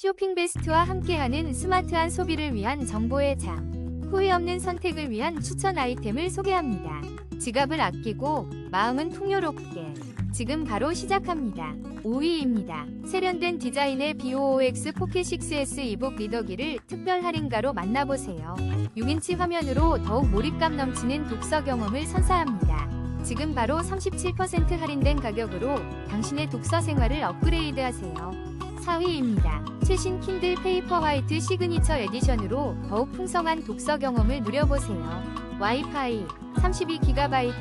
쇼핑 베스트와 함께하는 스마트한 소비를 위한 정보의 장. 후회 없는 선택을 위한 추천 아이템을 소개합니다. 지갑을 아끼고 마음은 풍요롭게. 지금 바로 시작합니다. 5위입니다. 세련된 디자인의 BOOX 포켓 6S 이북 리더기를 특별 할인가로 만나보세요. 6인치 화면으로 더욱 몰입감 넘치는 독서 경험을 선사합니다. 지금 바로 37% 할인된 가격으로 당신의 독서 생활을 업그레이드하세요. 4위입니다. 최신 킨들 페이퍼 화이트 시그니처 에디션으로 더욱 풍성한 독서 경험을 누려보세요. 와이파이 32GB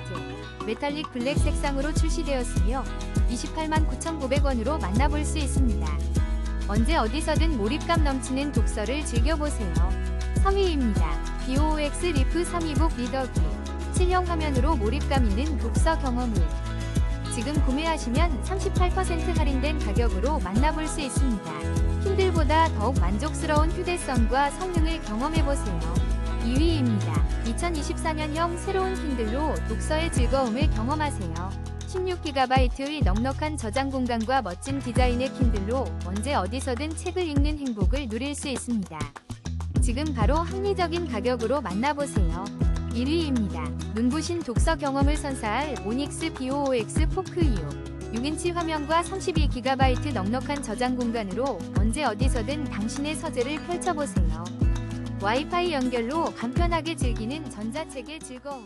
메탈릭 블랙 색상으로 출시되었으며 28만 9,900원으로 만나볼 수 있습니다. 언제 어디서든 몰입감 넘치는 독서를 즐겨보세요. 3위입니다. BOX 리프 3이북 리더기 7형 화면으로 몰입감 있는 독서 경험을 지금 구매하시면 38% 할인된 가격으로 만나볼 수 있습니다. 킨들보다 더욱 만족스러운 휴대성과 성능을 경험해보세요. 2위입니다. 2024년형 새로운 킨들로 독서의 즐거움을 경험하세요. 16GB의 넉넉한 저장 공간과 멋진 디자인의 킨들로 언제 어디서든 책을 읽는 행복을 누릴 수 있습니다. 지금 바로 합리적인 가격으로 만나보세요. 1위입니다. 눈부신 독서 경험을 선사할 오닉스 BOOX 포크 6. 6인치 화면과 32GB 넉넉한 저장 공간으로 언제 어디서든 당신의 서재를 펼쳐보세요. 와이파이 연결로 간편하게 즐기는 전자책의 즐거움.